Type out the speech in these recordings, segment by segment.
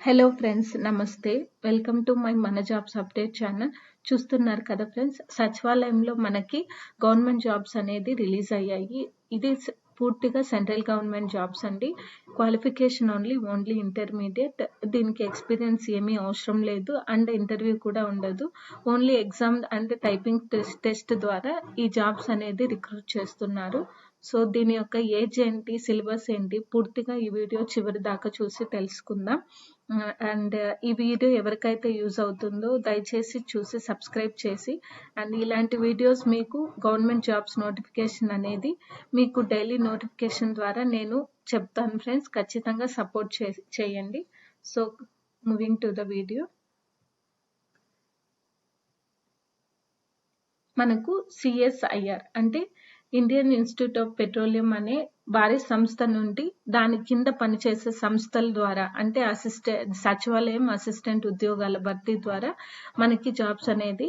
Hello friends నమస్తే. Welcome to my మన jobs update channel చూస్తున్నారు కదా ఫ్రెండ్స్ సచివాలయంలో మనకి గవర్నమెంట్ జాబ్స్ అనేది రిలీజ్ అయ్యాయి. ఇది పూర్తిగా సెంట్రల్ గవర్నమెంట్ జాబ్స్ అండి. క్వాలిఫికేషన్ ఓన్లీ ఓన్లీ ఇంటర్మీడియట్ దీనికి ఎక్స్పీరియన్స్ ఏమీ అవసరం లేదు. అండ్ ఇంటర్వ్యూ కూడా ఉండదు. Only exam and typing test test ద్వారా ఈ జాబ్స్ అనేది రిక్రూట్ చేస్తున్నారు. సో దీని యొక్క ఏజ్ ఏంటి సిలబస్ ఏంటి పూర్తిగా ఈ వీడియో చివరి దాకా చూసి తెలుసుకుందాం. అండ్ ఈ వీడియో ఎవరికైతే యూజ్ అవుతుందో దయచేసి చూసి సబ్స్క్రైబ్ చేసి అండ్ ఇలాంటి వీడియోస్ మీకు గవర్నమెంట్ జాబ్స్ నోటిఫికేషన్ అనేది మీకు డైలీ నోటిఫికేషన్ ద్వారా నేను చెప్తాను ఫ్రెండ్స్. ఖచ్చితంగా సపోర్ట్ చేయండి. So moving to the video మనకు సిఎస్ఐఆర్ అంటే ఇండియన్ ఇన్స్టిట్యూట్ ఆఫ్ పెట్రోలియం అనే భారీ సంస్థ నుండి దాని కింద పనిచేసే సంస్థల ద్వారా అంటే అసిస్టెంట్ సచివాలయం అసిస్టెంట్ ఉద్యోగాల భర్తీ ద్వారా మనకి జాబ్స్ అనేది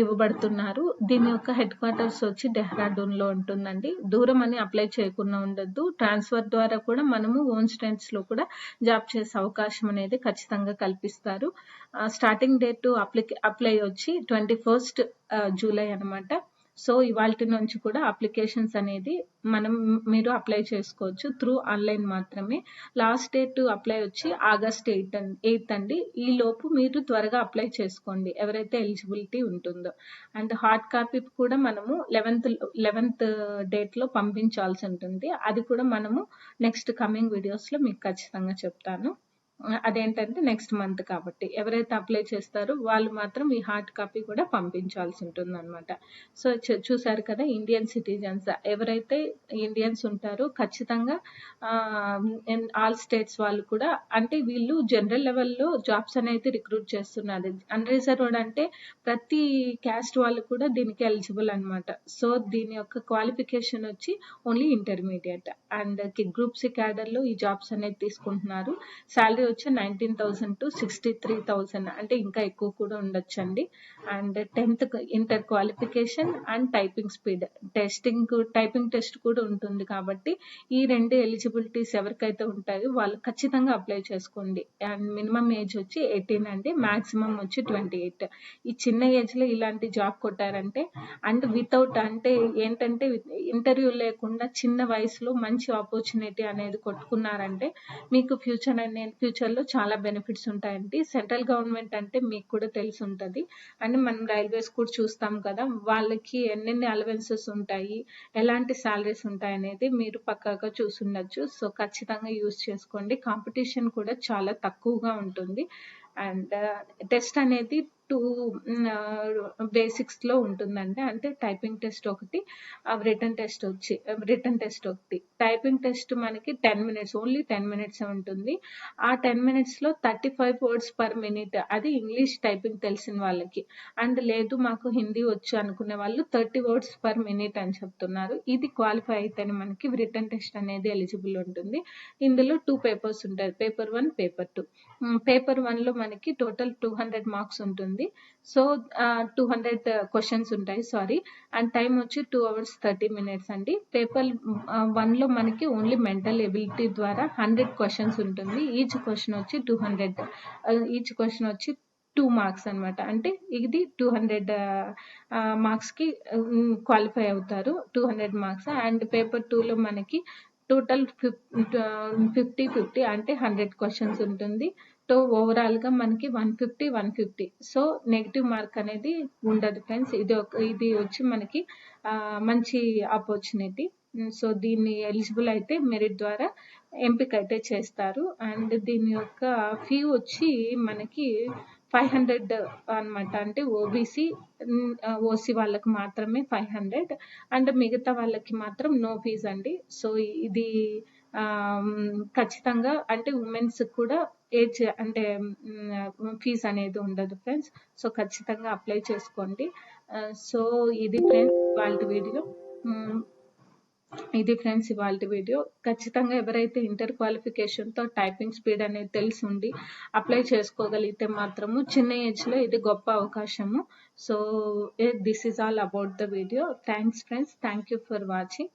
ఇవ్వబడుతున్నారు. దీని యొక్క హెడ్ క్వార్టర్స్ వచ్చి డెహ్రాడూన్లో ఉంటుందండి. దూరం అని అప్లై చేయకుండా ఉండద్దు. ట్రాన్స్ఫర్ ద్వారా కూడా మనము ఓన్ స్టెంట్స్లో కూడా జాబ్ చేసే అవకాశం అనేది ఖచ్చితంగా కల్పిస్తారు. స్టార్టింగ్ డేట్ అప్లై అప్లై వచ్చి ట్వంటీ ఫస్ట్ జూలై అనమాట సో ఇవాళ నుంచి కూడా అప్లికేషన్స్ అనేది మనం మీరు అప్లై చేసుకోవచ్చు త్రూ ఆన్లైన్ మాత్రమే. లాస్ట్ డేట్ అప్లై వచ్చి ఆగస్ట్ ఎయిత్ ఎయిత్ అండి. ఈ లోపు మీరు త్వరగా అప్లై చేసుకోండి ఎవరైతే ఎలిజిబిలిటీ ఉంటుందో. అండ్ హార్డ్ కాపీ కూడా మనము లెవెన్త్ లెవెన్త్ డేట్లో పంపించాల్సి ఉంటుంది. అది కూడా మనము నెక్స్ట్ కమింగ్ వీడియోస్లో మీకు ఖచ్చితంగా చెప్తాను. అదేంటంటే నెక్స్ట్ మంత్ కాబట్టి. ఎవరైతే అప్లై చేస్తారో వాళ్ళు మాత్రం ఈ హార్డ్ కాపీ కూడా పంపించాల్సి ఉంటుంది అనమాట సో చూసారు కదా ఇండియన్ సిటిజన్స్ ఎవరైతే ఇండియన్స్ ఉంటారో ఖచ్చితంగా ఆల్ స్టేట్స్ వాళ్ళు కూడా అంటే వీళ్ళు జనరల్ లెవెల్లో జాబ్స్ అనేది రిక్రూట్ చేస్తున్నారు. అన్రిజర్వ్డ్ అంటే ప్రతి క్యాస్ట్ వాళ్ళు కూడా దీనికి ఎలిజిబుల్ అనమాట సో దీని యొక్క క్వాలిఫికేషన్ వచ్చి only intermediate and group C క్యాడర్లో ఈ జాబ్స్ అనేది తీసుకుంటున్నారు. శాలరీ వచ్చి nineteen thousand to sixty three thousand అంటే ఇంకా ఎక్కువ కూడా ఉండొచ్చండి. And tenth inter qualification and typing speed testing typing test కూడా ఉంటుంది కాబట్టి ఈ రెండు ఎలిజిబిలిటీస్ ఎవరికైతే ఉంటాయో వాళ్ళు ఖచ్చితంగా అప్లై చేసుకోండి. అండ్ మినిమం ఏజ్ వచ్చి ఎయిటీన్ అండి. మాక్సిమం వచ్చి ట్వంటీ ఎయిట్ ఈ చిన్న ఏజ్లో ఇలాంటి జాబ్ కొట్టారంటే అండ్ వితౌట్ అంటే ఏంటంటే ఇంటర్వ్యూ లేకుండా చిన్న వయసులో మంచి ఆపర్చునిటీ అనేది కొట్టుకున్నారంటే మీకు ఫ్యూచర్ అనేది ఫ్యూచర్ ఫ్యూచర్లో చాలా బెనిఫిట్స్ ఉంటాయండి. సెంట్రల్ గవర్నమెంట్ అంటే మీకు కూడా తెలిసి ఉంటుంది. అండ్ మనం రైల్వేస్ కూడా చూస్తాం కదా వాళ్ళకి ఎన్నెన్ని అలవెన్సెస్ ఉంటాయి ఎలాంటి శాలరీస్ ఉంటాయి అనేది మీరు పక్కాగా చూసుండొచ్చు. సో ఖచ్చితంగా యూజ్ చేసుకోండి. కాంపిటీషన్ కూడా చాలా తక్కువగా ఉంటుంది. అండ్ uh, టెస్ట్ అనేది టూ బేసిక్స్లో ఉంటుందండి. అంటే టైపింగ్ టెస్ట్ ఒకటి రిటర్న్ టెస్ట్ వచ్చి రిటర్న్ టెస్ట్ ఒకటి. టైపింగ్ టెస్ట్ మనకి ten minutes only ten minutes ఉంటుంది. ఆ టెన్ మినిట్స్లో thirty five words per minute అది ఇంగ్లీష్ టైపింగ్ తెలిసిన వాళ్ళకి. అండ్ లేదు మాకు హిందీ వచ్చు అనుకునే వాళ్ళు థర్టీ వర్డ్స్ పర్ మినిట్ అని చెప్తున్నారు. ఇది క్వాలిఫై అయితేనే మనకి రిటర్న్ టెస్ట్ అనేది ఎలిజిబుల్ ఉంటుంది. ఇందులో టూ పేపర్స్ ఉంటాయి. Paper one paper two. Paper వన్లో మనకి టోటల్ టూ హండ్రెడ్ మార్క్స్ ఉంటుంది. సో టూ హండ్రెడ్ క్వశ్చన్స్ ఉంటాయి సారీ అండ్ టైం వచ్చి టూ అవర్స్ థర్టీ మినిట్స్ అండి. పేపర్ వన్లో మనకి ఓన్లీ మెంటల్ ఎబిలిటీ ద్వారా హండ్రెడ్ క్వశ్చన్స్ ఉంటుంది. ఈచ్ క్వశ్చన్ వచ్చి టూ హండ్రెడ్ ఈచ్ క్వశ్చన్ వచ్చి టూ మార్క్స్ అనమాట అంటే ఇది టూ హండ్రెడ్ మార్క్స్కి క్వాలిఫై అవుతారు. Two hundred marks and paper టూలో మనకి టోటల్ ఫిఫ్టీ ఫిఫ్టీ అంటే హండ్రెడ్ క్వశ్చన్స్ ఉంటుంది. సో ఓవరాల్గా మనకి one fifty one fifty so negative mark అనేది ఉండదు ఫ్రెండ్స్ ఇది ఒక ఇది వచ్చి మనకి మంచి ఆపర్చునిటీ సో mm, దీన్ని ఎలిజిబుల్ అయితే మెరిట్ ద్వారా ఎంపిక అయితే చేస్తారు. అండ్ దీని యొక్క ఫీ వచ్చి మనకి ఫైవ్ హండ్రెడ్ అనమాట అంటే ఓబీసీ ఓసీ mm, వాళ్ళకి మాత్రమే ఫైవ్ హండ్రెడ్ అండ్ మిగతా వాళ్ళకి మాత్రం నో ఫీజ్ అండి. సో ఇది ఖచ్చితంగా అంటే ఉమెన్స్ కూడా ఏజ్ అంటే ఫీజ్ అనేది ఉండదు ఫ్రెండ్స్ సో ఖచ్చితంగా అప్లై చేసుకోండి. Uh, సో ఇది ఫ్రెండ్స్ వాళ్ళ వీడియో ఇది ఫ్రెండ్స్ ఇవాళ వీడియో ఖచ్చితంగా ఎవరైతే ఇంటర్ క్వాలిఫికేషన్తో టైపింగ్ స్పీడ్ అనేది తెలిసి ఉండి అప్లై చేసుకోగలిగితే మాత్రము చిన్న ఏజ్లో ఇది గొప్ప అవకాశము. So this is all about the video thanks friends thank you for watching